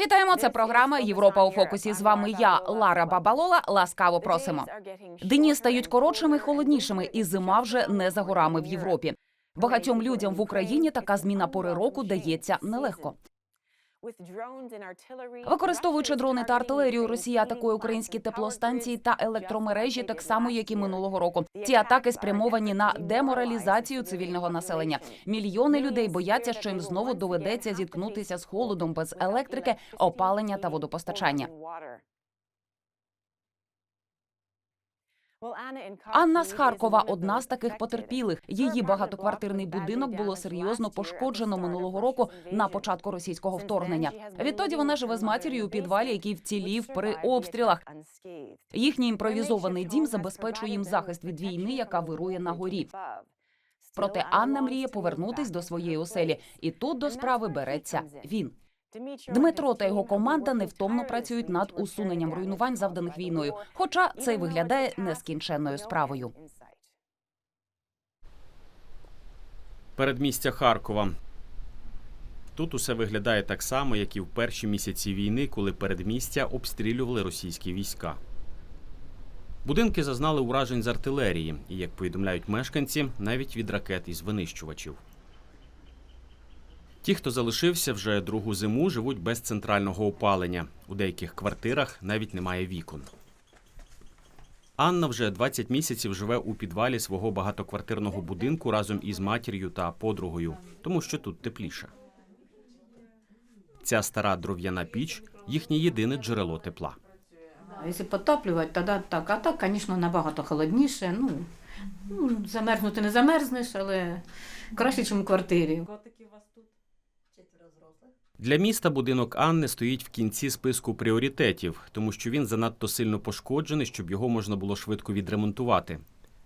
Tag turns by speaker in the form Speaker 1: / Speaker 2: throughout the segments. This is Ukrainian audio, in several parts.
Speaker 1: Вітаємо. Це програма Європа у фокусі. З вами я, Лара Бабалола. Ласкаво просимо. Дні стають коротшими, холоднішими, і зима вже не за горами в Європі. Багатьом людям в Україні така зміна пори року дається нелегко. Використовуючи дрони та артилерію, Росія атакує українські теплостанції та електромережі, так само як і минулого року. Ці атаки спрямовані на деморалізацію цивільного населення. Мільйони людей бояться, що їм знову доведеться зіткнутися з холодом без електрики, опалення та водопостачання. Анна з Харкова одна з таких потерпілих. Її багатоквартирний будинок було серйозно пошкоджено минулого року на початку російського вторгнення. Відтоді вона живе з матір'ю у підвалі, який вцілів при обстрілах. Їхній імпровізований дім забезпечує їм захист від війни, яка вирує на горі. Проте Анна мріє повернутись до своєї оселі, і тут до справи береться він. Дмитро та його команда невтомно працюють над усуненням руйнувань, завданих війною. Хоча це й виглядає нескінченною справою.
Speaker 2: Передмістя Харкова. Тут усе виглядає так само, як і в перші місяці війни, коли передмістя обстрілювали російські війська. Будинки зазнали уражень з артилерії, і, як повідомляють мешканці, навіть від ракет із винищувачів. Ті, хто залишився вже другу зиму, живуть без центрального опалення. У деяких квартирах навіть немає вікон. Анна вже 20 місяців живе у підвалі свого багатоквартирного будинку разом із матір'ю та подругою, тому що тут тепліше. Ця стара дров'яна піч їхнє єдине джерело тепла.
Speaker 3: Якщо підтоплювати, тоді так. А так, звісно, набагато холодніше. Ну, ну, замерзнути не замерзнеш, але краще, ніж у квартирі.
Speaker 2: Для міста будинок Анни стоїть в кінці списку пріоритетів, тому що він занадто сильно пошкоджений, щоб його можна було швидко відремонтувати.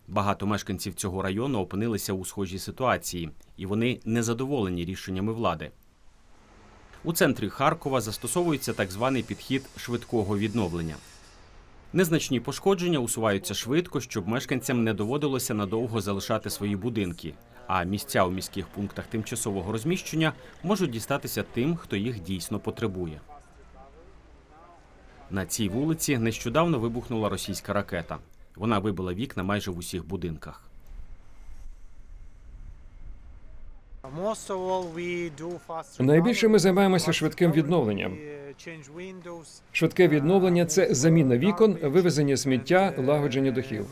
Speaker 2: Багато мешканців цього району опинилися у схожій ситуації, і вони незадоволені рішеннями влади. У центрі Харкова застосовується так званий підхід швидкого відновлення. Незначні пошкодження усуваються швидко, щоб мешканцям не доводилося надовго залишати свої будинки, а місця у міських пунктах тимчасового розміщення можуть дістатися тим, хто їх дійсно потребує. На цій вулиці нещодавно вибухнула російська ракета. Вона вибила вікна майже в усіх будинках.
Speaker 4: Найбільше ми займаємося швидким відновленням. Швидке відновлення це заміна вікон, вивезення сміття, лагодження дахів.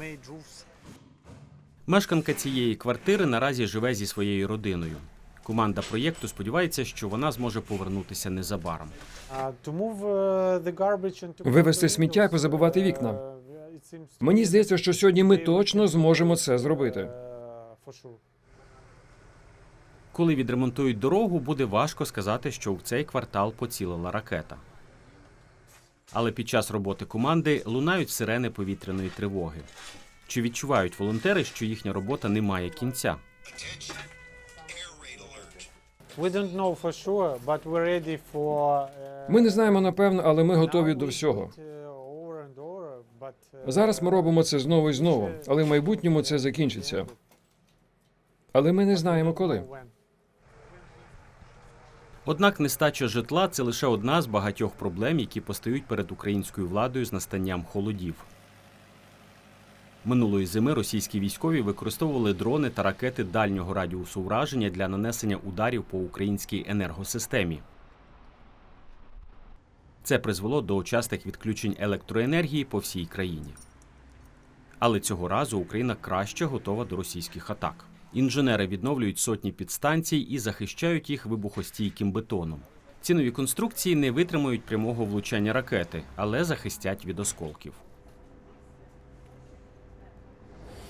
Speaker 2: Мешканка цієї квартири наразі живе зі своєю родиною. Команда проєкту сподівається, що вона зможе повернутися незабаром.
Speaker 4: Вивезти сміття і позабивати вікна. Мені здається, що сьогодні ми точно зможемо це зробити.
Speaker 2: Коли відремонтують дорогу, буде важко сказати, що в цей квартал поцілила ракета. Але під час роботи команди лунають сирени повітряної тривоги. Чи відчувають волонтери, що їхня робота не має кінця?
Speaker 4: Ми не знаємо напевно, але ми готові до всього. Зараз ми робимо це знову і знову, але в майбутньому це закінчиться. Але ми не знаємо коли.
Speaker 2: Однак нестача житла це лише одна з багатьох проблем, які постають перед українською владою з настанням холодів. Минулої зими російські військові використовували дрони та ракети дальнього радіусу ураження для нанесення ударів по українській енергосистемі. Це призвело до частих відключень електроенергії по всій країні. Але цього разу Україна краще готова до російських атак. Інженери відновлюють сотні підстанцій і захищають їх вибухостійким бетоном. Ці нові конструкції не витримують прямого влучання ракети, але захистять від осколків.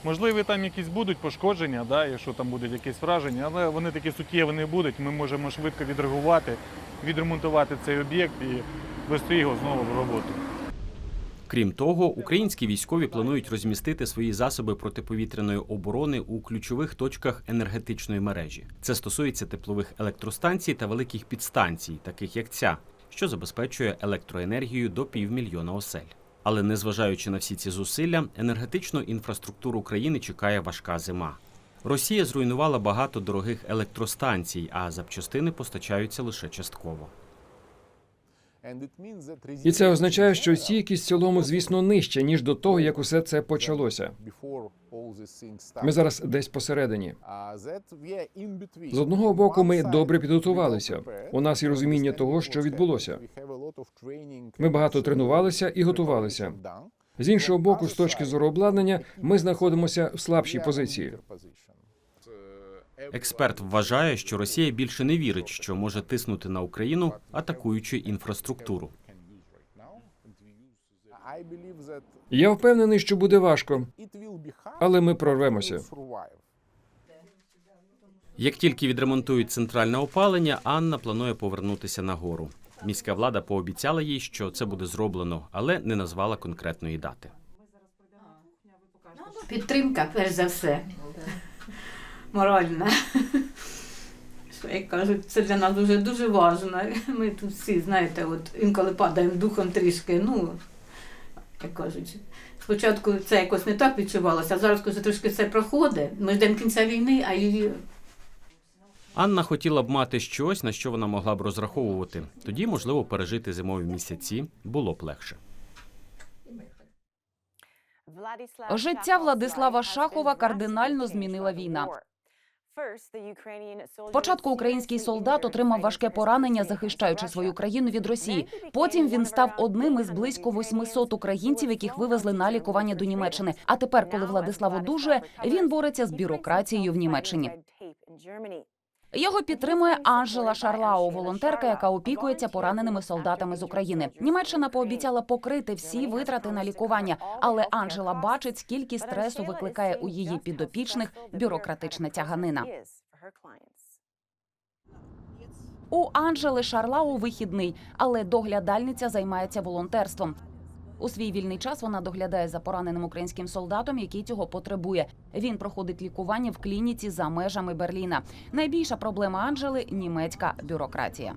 Speaker 5: Можливо, там якісь будуть пошкодження, да, якщо там будуть якісь враження, але вони такі суттєві не будуть. Ми можемо швидко відреагувати, відремонтувати цей об'єкт і вести його знову в роботу.
Speaker 2: Крім того, українські військові планують розмістити свої засоби протиповітряної оборони у ключових точках енергетичної мережі. Це стосується теплових електростанцій та великих підстанцій, таких як ця, що забезпечує електроенергію до півмільйона осель. Але незважаючи на всі ці зусилля, енергетичну інфраструктуру країни чекає важка зима. Росія зруйнувала багато дорогих електростанцій, а запчастини постачаються лише частково.
Speaker 4: І це означає, що стійкість в цілому, звісно, нижча ніж до того, як усе це почалося. Ми зараз десь посередині.
Speaker 6: З одного боку, ми добре підготувалися.
Speaker 4: У нас є розуміння того, що відбулося. Ми багато тренувалися і готувалися. З іншого боку, з точки зору обладнання, ми знаходимося в слабшій позиції.
Speaker 2: Експерт вважає, що Росія більше не вірить, що може тиснути на Україну, атакуючи інфраструктуру.
Speaker 4: Я впевнений, що буде важко, але ми прорвемося.
Speaker 2: Як тільки відремонтують центральне опалення, Анна планує повернутися на гору. Міська влада пообіцяла їй, що це буде зроблено, але не назвала конкретної дати.
Speaker 3: Підтримка, перш за все. Моральна. Що як кажуть, це для нас дуже дуже важливо. Ми тут всі, знаєте, от інколи падаємо духом трішки. Ну, як кажуть, спочатку це якось не так відчувалося, а зараз, коли трошки це проходить, ми ждемо кінця війни, а її
Speaker 2: Анна хотіла б мати щось, на що вона могла б розраховувати. Тоді, можливо, пережити зимові місяці було б легше.
Speaker 1: Життя Владислава Шахова кардинально змінила війна. Спочатку український солдат отримав важке поранення, захищаючи свою країну від Росії. Потім він став одним із близько 800 українців, яких вивезли на лікування до Німеччини. А тепер, коли Владислав одужує, він бореться з бюрократією в Німеччині. Його підтримує Анжела Шарлау, волонтерка, яка опікується пораненими солдатами з України. Німеччина пообіцяла покрити всі витрати на лікування, але Анжела бачить, скільки стресу викликає у її підопічних бюрократична тяганина. У Анжели Шарлау вихідний, але доглядальниця займається волонтерством. У свій вільний час вона доглядає за пораненим українським солдатом, який цього потребує. Він проходить лікування в клініці за межами Берліна. Найбільша проблема Анжели німецька бюрократія.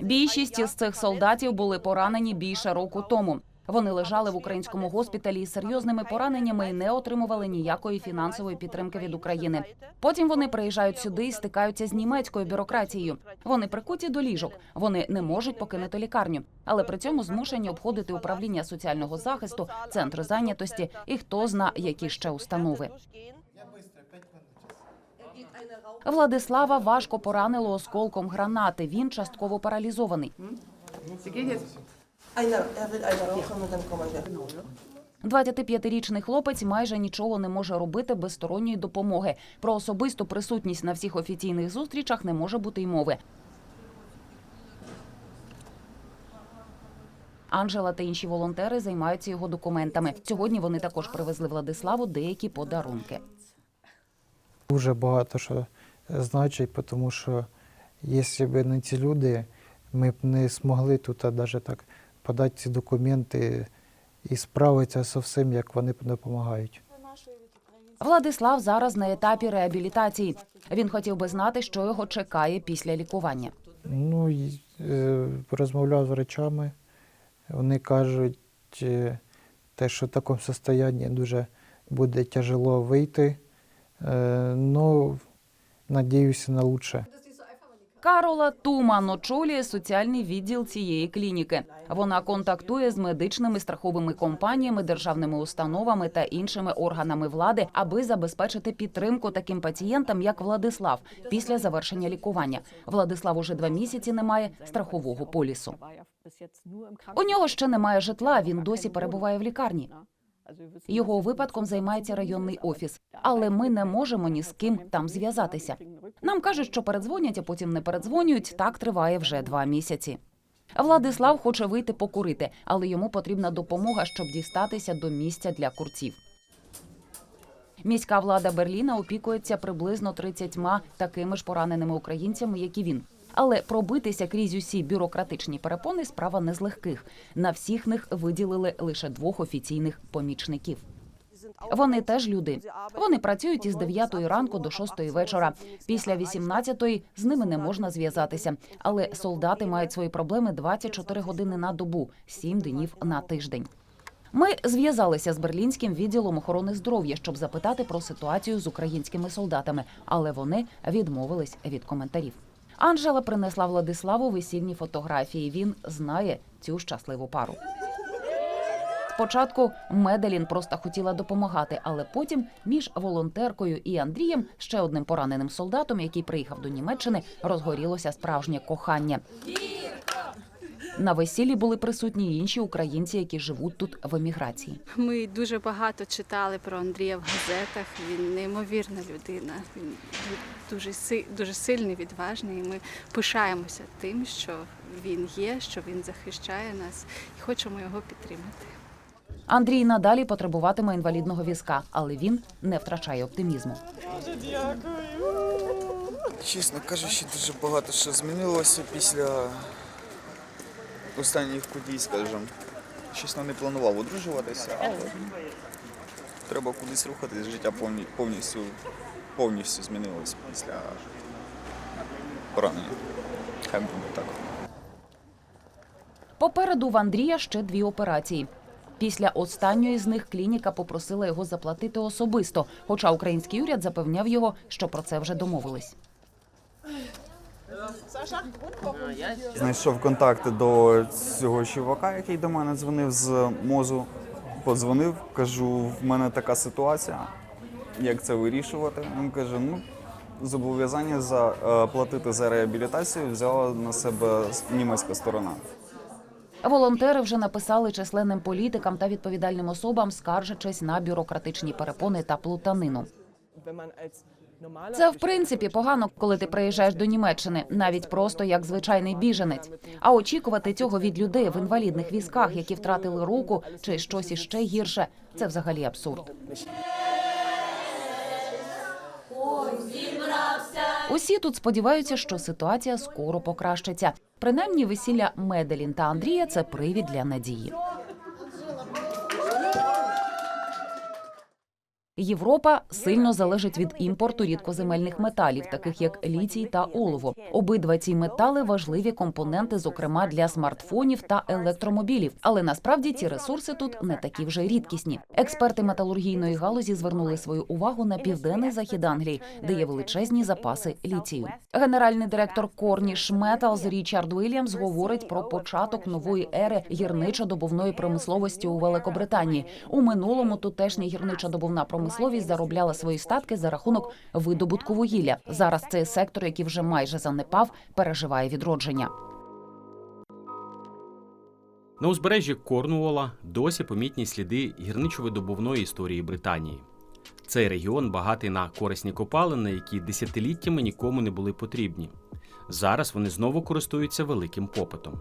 Speaker 1: Більшість із цих солдатів були поранені більше року тому. Вони лежали в українському госпіталі із серйозними пораненнями і не отримували ніякої фінансової підтримки від України. Потім вони приїжджають сюди і стикаються з німецькою бюрократією. Вони прикуті до ліжок, вони не можуть покинути лікарню, але при цьому змушені обходити управління соціального захисту, центри зайнятості і хто зна, які ще установи. Владислава важко поранило осколком гранати. Він частково паралізований.
Speaker 7: Einer, er will einer rauchen und dann kommen wir.
Speaker 1: 25-річний хлопець майже нічого не може робити без сторонньої допомоги. Про особисту присутність на всіх офіційних зустрічах не може бути й мови. Анжела та інші волонтери займаються його документами. Сьогодні вони також привезли Владиславу деякі подарунки.
Speaker 8: Дуже багато що значить, тому що якщо б не ці люди, ми б не змогли тут навіть так подати ці документи і справитися з всім, як вони допомагають.
Speaker 1: Владислав зараз на етапі реабілітації. Він хотів би знати, що його чекає після лікування.
Speaker 8: Ну, е, розмовляв з врачами, вони кажуть, е, те, що в такому стані дуже буде тяжело вийти. Е, ну, надіюся на лучше.
Speaker 1: Карола Туман очолює соціальний відділ цієї клініки. Вона контактує з медичними страховими компаніями, державними установами та іншими органами влади, аби забезпечити підтримку таким пацієнтам, як Владислав, після завершення лікування. Владислав уже два місяці не має страхового полісу. У нього ще немає житла. Він досі перебуває в лікарні. Його випадком займається районний офіс, але ми не можемо ні з ким там зв'язатися. Нам кажуть, що передзвонять, а потім не передзвонюють. Так триває вже два місяці. Владислав хоче вийти покурити, але йому потрібна допомога, щоб дістатися до місця для курців. Міська влада Берліна опікується приблизно 30 такими ж пораненими українцями, як і він. Але пробитися крізь усі бюрократичні перепони справа не з легких. На всіх них виділили лише двох офіційних помічників. Вони теж люди. Вони працюють із 9 ранку до 6 вечора. Після 18 з ними не можна зв'язатися. Але солдати мають свої проблеми 24 години на добу, 7 днів на тиждень. Ми зв'язалися з берлінським відділом охорони здоров'я, щоб запитати про ситуацію з українськими солдатами, але вони відмовились від коментарів. Анжела принесла Владиславу весільні фотографії. Він знає цю щасливу пару. Спочатку Меделін просто хотіла допомагати, але потім між волонтеркою і Андрієм, ще одним пораненим солдатом, який приїхав до Німеччини, розгорілося справжнє кохання. На весіллі були присутні інші українці, які живуть тут в еміграції.
Speaker 9: Ми дуже багато читали про Андрія в газетах. Він неймовірна людина. Він дуже дуже сильний, відважний. І ми пишаємося тим, що він є, що він захищає нас, і хочемо його підтримати.
Speaker 1: Андрій надалі потребуватиме інвалідного візка, але він не втрачає оптимізму. Дякую!
Speaker 10: Чесно кажучи, дуже багато що змінилося після останніх подій, скажімо. Чесно, не планував одружуватися, але треба кудись рухатись. Життя повні- повністю, повністю змінилося після поранення. Хай буде так.
Speaker 1: Попереду в Андрія ще дві операції. Після останньої з них клініка попросила його заплатити особисто, хоча український уряд запевняв його, що про це вже домовились.
Speaker 10: Знайшов контакти до цього чувака, який до мене дзвонив з мозу. Подзвонив, кажу, в мене така ситуація. Як це вирішувати? Він каже: ну, зобов'язання за е, платити за реабілітацію взяла на себе німецька сторона.
Speaker 1: Волонтери вже написали численним політикам та відповідальним особам, скаржачись на бюрократичні перепони та плутанину. Це в принципі погано, коли ти приїжджаєш до Німеччини, навіть просто як звичайний біженець. А очікувати цього від людей в інвалідних візках, які втратили руку чи щось іще гірше, це взагалі абсурд. Усі тут сподіваються, що ситуація скоро покращиться. Принаймні, весілля Меделін та Андрія це привід для надії. Європа сильно залежить від імпорту рідкоземельних металів, таких як літій та олово. Обидва ці метали важливі компоненти, зокрема для смартфонів та електромобілів. Але насправді ці ресурси тут не такі вже рідкісні. Експерти металургійної галузі звернули свою увагу на південний захід Англії, де є величезні запаси літію. Генеральний директор Cornish Metals Річард Уільямс говорить про початок нової ери гірничо-добувної промисловості у Великобританії. У минулому тутешня гірничо-добувна промисловість заробляла свої статки за рахунок видобутку вугілля. Зараз цей сектор, який вже майже занепав, переживає відродження.
Speaker 2: На узбережжі Корнуола досі помітні сліди гірничо-видобувної історії Британії. Цей регіон багатий на корисні копалини, які десятиліттями нікому не були потрібні. Зараз вони знову користуються великим попитом.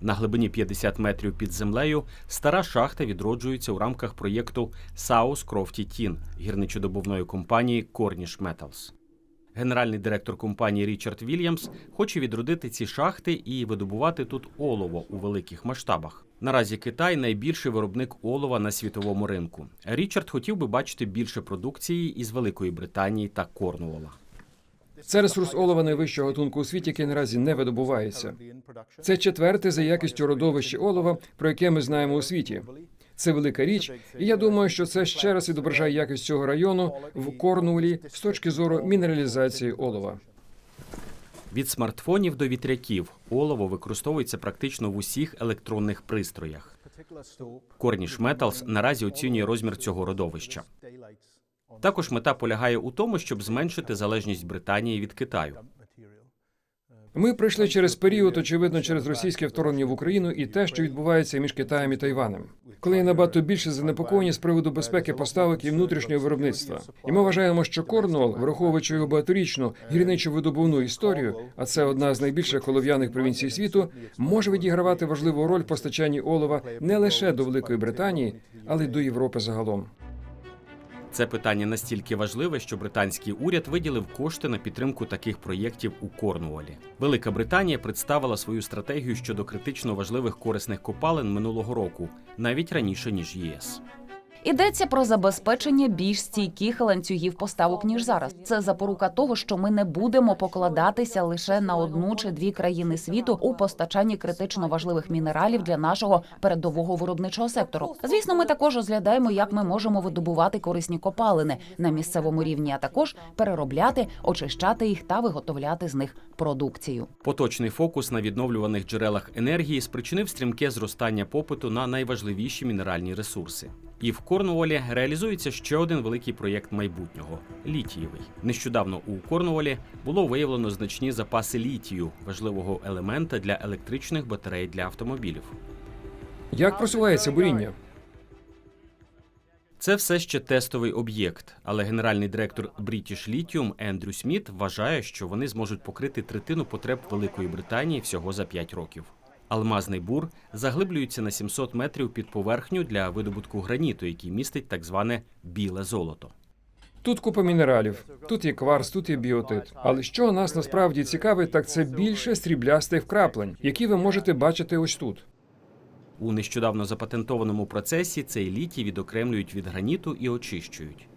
Speaker 2: На глибині 50 метрів під землею стара шахта відроджується у рамках проєкту South Crofty Tin гірничодобувної компанії Cornish Metals. Генеральний директор компанії Річард Вільямс хоче відродити ці шахти і видобувати тут олово у великих масштабах. Наразі Китай найбільший виробник олова на світовому ринку. Річард хотів би бачити більше продукції із Великої Британії та Корнуола.
Speaker 4: Це ресурс олова найвищого гатунку у світі, який наразі не видобувається. Це четверте за якістю родовище олова, про яке ми знаємо у світі. Це велика річ, і я думаю, що це ще раз відображає якість цього району в Корнулі з точки зору мінералізації олова.
Speaker 2: Від смартфонів до вітряків олово використовується практично в усіх електронних пристроях. Cornish Metals наразі оцінює розмір цього родовища. Також мета полягає у тому, щоб зменшити залежність Британії від Китаю.
Speaker 4: Ми пройшли через період, очевидно, через російське вторгнення в Україну і те, що відбувається між Китаєм і Тайванем, коли є набагато більше занепокоєння з приводу безпеки поставок і внутрішнього виробництва. І ми вважаємо, що Корнуол, враховуючи його багаторічну гірничо-видобувну історію, а це одна з найбільших колов'яних провінцій світу, може відігравати важливу роль в постачанні олова не лише до Великої Британії, але й до Європи загалом.
Speaker 2: Це питання настільки важливе, що британський уряд виділив кошти на підтримку таких проєктів у Корнуолі. Велика Британія представила свою стратегію щодо критично важливих корисних копалин минулого року, навіть раніше ніж ЄС.
Speaker 1: Йдеться про забезпечення більш стійких ланцюгів поставок ніж зараз. Це запорука того, що ми не будемо покладатися лише на одну чи дві країни світу у постачанні критично важливих мінералів для нашого передового виробничого сектору. Звісно, ми також розглядаємо, як ми можемо видобувати корисні копалини на місцевому рівні, а також переробляти, очищати їх та виготовляти з них продукцію.
Speaker 2: Поточний фокус на відновлюваних джерелах енергії спричинив стрімке зростання попиту на найважливіші мінеральні ресурси. І в Корнуолі реалізується ще один великий проєкт майбутнього літієвий. Нещодавно у Корнуолі було виявлено значні запаси літію, важливого елемента для електричних батарей для автомобілів.
Speaker 4: Як просувається буріння?
Speaker 2: Це все ще тестовий об'єкт, але генеральний директор British Lithium Ендрю Сміт вважає, що вони зможуть покрити третину потреб Великої Британії всього за 5 років. Алмазний бур заглиблюється на 700 метрів під поверхню для видобутку граніту, який містить так зване біле золото.
Speaker 4: Тут купа мінералів, тут є кварц, тут є біотит. Але що нас насправді цікавить, так це більше сріблястих вкраплень, які ви можете бачити ось тут.
Speaker 2: У нещодавно запатентованому процесі цей літій відокремлюють від граніту і очищують.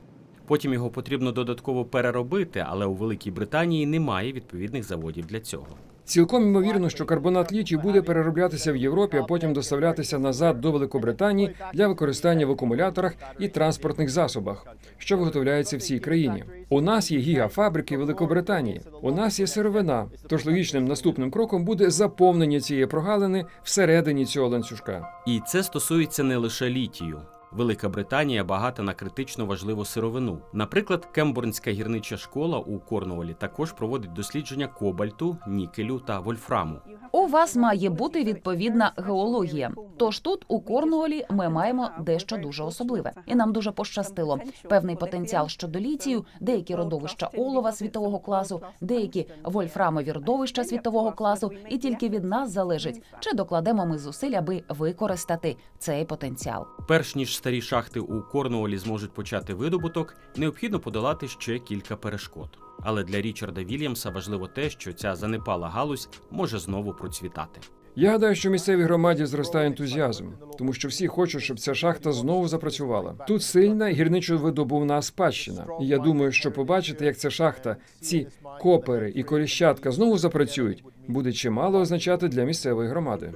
Speaker 2: Потім його потрібно додатково переробити, але у Великій Британії немає відповідних заводів для цього.
Speaker 4: Цілком ймовірно, що карбонат літію буде перероблятися в Європі, а потім доставлятися назад до Великобританії для використання в акумуляторах і транспортних засобах, що виготовляється в цій країні. У нас є гігафабрики Великобританії. У нас є сировина. Тож логічним наступним кроком буде заповнення цієї прогалини всередині цього ланцюжка.
Speaker 2: І це стосується не лише літію. Велика Британія багата на критично важливу сировину. Наприклад, Кембурнська гірнича школа у Корнуолі також проводить дослідження кобальту, нікелю та вольфраму.
Speaker 1: У вас має бути відповідна геологія. Тож тут у Корнуолі ми маємо дещо дуже особливе, і нам дуже пощастило. Певний потенціал щодо літію, деякі родовища олова світового класу, деякі вольфрамові родовища світового класу, і тільки від нас залежить, чи докладемо ми зусиль, аби використати цей потенціал.
Speaker 2: Перш ніж старі шахти у Корнуолі зможуть почати видобуток, необхідно подолати ще кілька перешкод. Але для Річарда Вільямса важливо те, що ця занепала галузь може знову процвітати.
Speaker 4: Я гадаю, що місцевій громаді зростає ентузіазм, тому що всі хочуть, щоб ця шахта знову запрацювала. Тут сильна гірничо-видобувна спадщина. І я думаю, що побачити, як ця шахта, ці копери і коліщатка знову запрацюють, буде чимало означати для місцевої громади.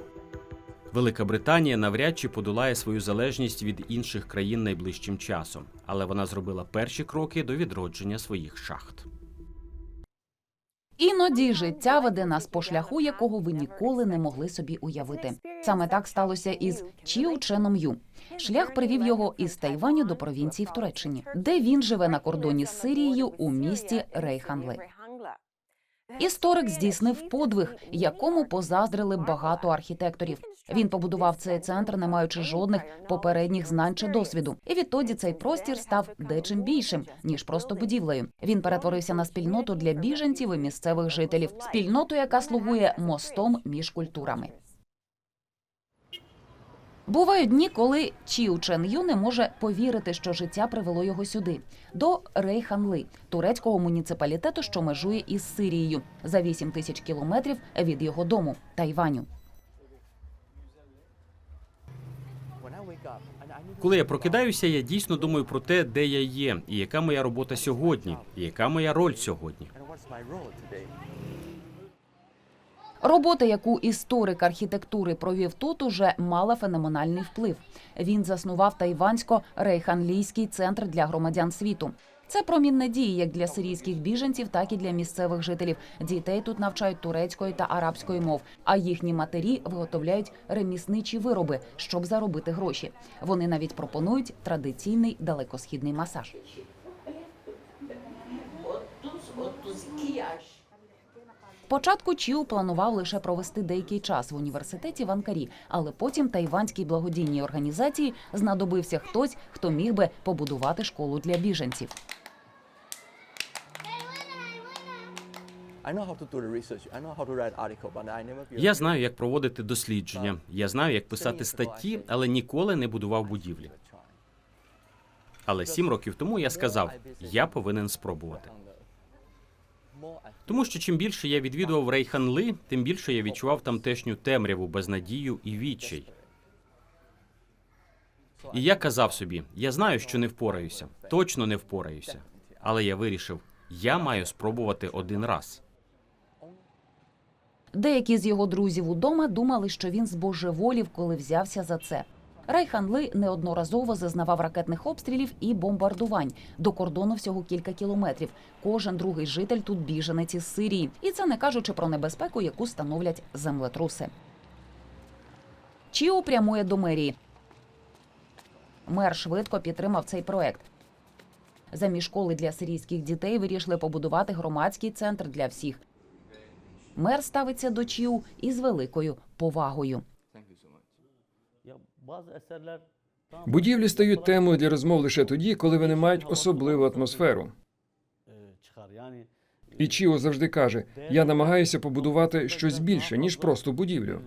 Speaker 2: Велика Британія навряд чи подолає свою залежність від інших країн найближчим часом, але вона зробила перші кроки до відродження своїх шахт.
Speaker 1: Іноді життя веде нас по шляху, якого ви ніколи не могли собі уявити. Саме так сталося із Чіу Ченом Ю. Шлях привів його із Тайваню до провінції в Туреччині, де він живе на кордоні з Сирією у місті Рейханли. Історик здійснив подвиг, якому позаздрили багато архітекторів. Він побудував цей центр, не маючи жодних попередніх знань чи досвіду. І відтоді цей простір став дечим більшим ніж просто будівлею. Він перетворився на спільноту для біженців і місцевих жителів, спільноту, яка слугує мостом між культурами. Бувають дні, коли Чіу Чен Ю не може повірити, що життя привело його сюди, до Рейханли, турецького муніципалітету, що межує із Сирією, за 8 тисяч кілометрів від його дому Тайваню.
Speaker 2: Коли я прокидаюся, я дійсно думаю про те, де я є, і яка моя робота сьогодні, і яка моя роль сьогодні.
Speaker 1: Робота, яку історик архітектури провів тут, уже мала феноменальний вплив. Він заснував тайвансько-рейханлійський центр для громадян світу. Це промінь надії як для сирійських біженців, так і для місцевих жителів. Дітей тут навчають турецької та арабської мов, а їхні матері виготовляють ремісничі вироби, щоб заробити гроші. Вони навіть пропонують традиційний далекосхідний масаж. Спочатку Чіу планував лише провести деякий час в університеті в Анкарі, але потім тайванській благодійній організації знадобився хтось, хто міг би побудувати школу для біженців.
Speaker 2: Я знаю, як проводити дослідження. Я знаю, як писати статті, але ніколи не будував будівлі. Але сім років тому я сказав, я повинен спробувати. Тому що чим більше я відвідував Рейханли, тим більше я відчував тамтешню темряву, безнадію і відчай. І я казав собі: я знаю, що не впораюся, точно не впораюся. Але я вирішив, я маю спробувати один раз.
Speaker 1: Деякі з його друзів удома думали, що він збожеволів, коли взявся за це. Райхан Ли неодноразово зазнавав ракетних обстрілів і бомбардувань. До кордону всього кілька кілометрів. Кожен другий житель тут біженець із Сирії. І це не кажучи про небезпеку, яку становлять землетруси. Чіо прямує до мерії. Мер швидко підтримав цей проект. Замість школи для сирійських дітей вирішили побудувати громадський центр для всіх. Мер ставиться до Чіу із великою повагою.
Speaker 4: Будівлі стають темою для розмов лише тоді, коли вони мають особливу атмосферу. І Чіо завжди каже: я намагаюся побудувати щось більше ніж просто будівлю.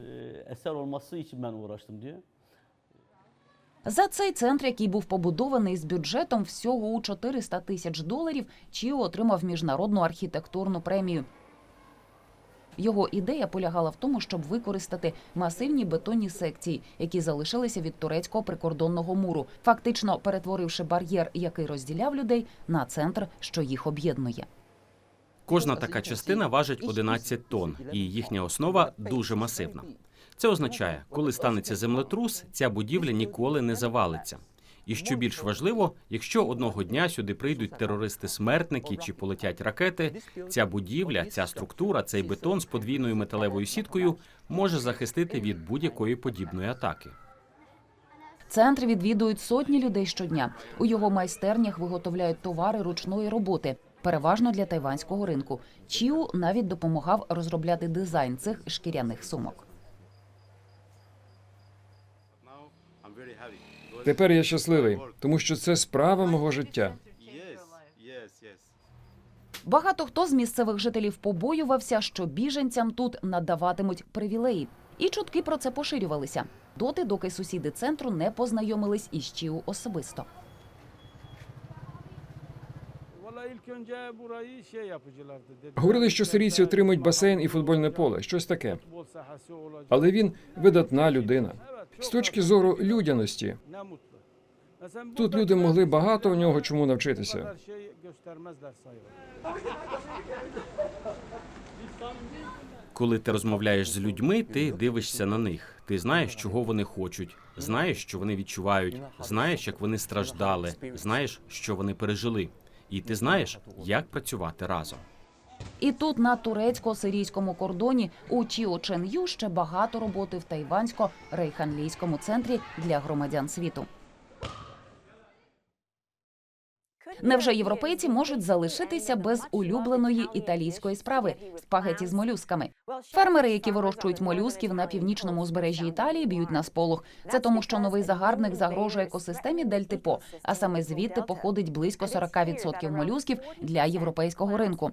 Speaker 1: За цей центр, який був побудований з бюджетом всього у 400 тисяч доларів, Чіо отримав міжнародну архітектурну премію. Його ідея полягала в тому, щоб використати масивні бетонні секції, які залишилися від турецького прикордонного муру, фактично перетворивши бар'єр, який розділяв людей, на центр, що їх об'єднує.
Speaker 2: Кожна така частина важить 11 тонн, і їхня основа дуже масивна. Це означає, коли станеться землетрус, ця будівля ніколи не завалиться. І що більш важливо, якщо одного дня сюди прийдуть терористи-смертники чи полетять ракети, ця будівля, ця структура, цей бетон з подвійною металевою сіткою може захистити від будь-якої подібної атаки.
Speaker 1: Центр відвідують сотні людей щодня. У його майстернях виготовляють товари ручної роботи, переважно для тайванського ринку. Чіу навіть допомагав розробляти дизайн цих шкіряних сумок.
Speaker 4: Тепер я щасливий, тому що це справа мого життя.
Speaker 1: Багато хто з місцевих жителів побоювався, що біженцям тут надаватимуть привілеї. І чутки про це поширювалися доти, доки сусіди центру не познайомились із Чіу особисто.
Speaker 4: Говорили, що сирійці отримують басейн і футбольне поле, щось таке. Але він видатна людина. З точки зору людяності, тут люди могли багато у нього чому навчитися.
Speaker 2: Коли ти розмовляєш з людьми, ти дивишся на них. Ти знаєш, чого вони хочуть, знаєш, що вони відчувають, знаєш, як вони страждали, знаєш, що вони пережили, і ти знаєш, як працювати разом.
Speaker 1: І тут на турецько-сирійському кордоні у Чіо Чен Ю ще багато роботи в тайвансько-рейханлійському центрі для громадян світу. Невже європейці можуть залишитися без улюбленої італійської справи спагеті з молюсками? Фермери, які вирощують молюсків на північному узбережжі Італії, б'ють на сполох. Це тому, що новий загарбник загрожує екосистемі Дельти По, а саме звідти походить близько 40% молюсків для європейського ринку.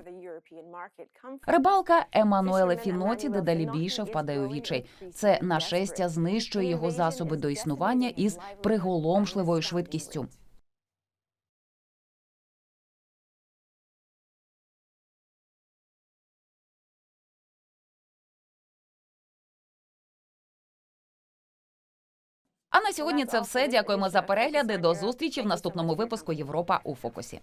Speaker 1: Рибалка Еммануеле Фіноті дедалі більше впадає у вічай. Це нашестя знищує його засоби до існування із приголомшливою швидкістю. А на сьогодні це все. Дякуємо за перегляди. До зустрічі в наступному випуску Європа у фокусі.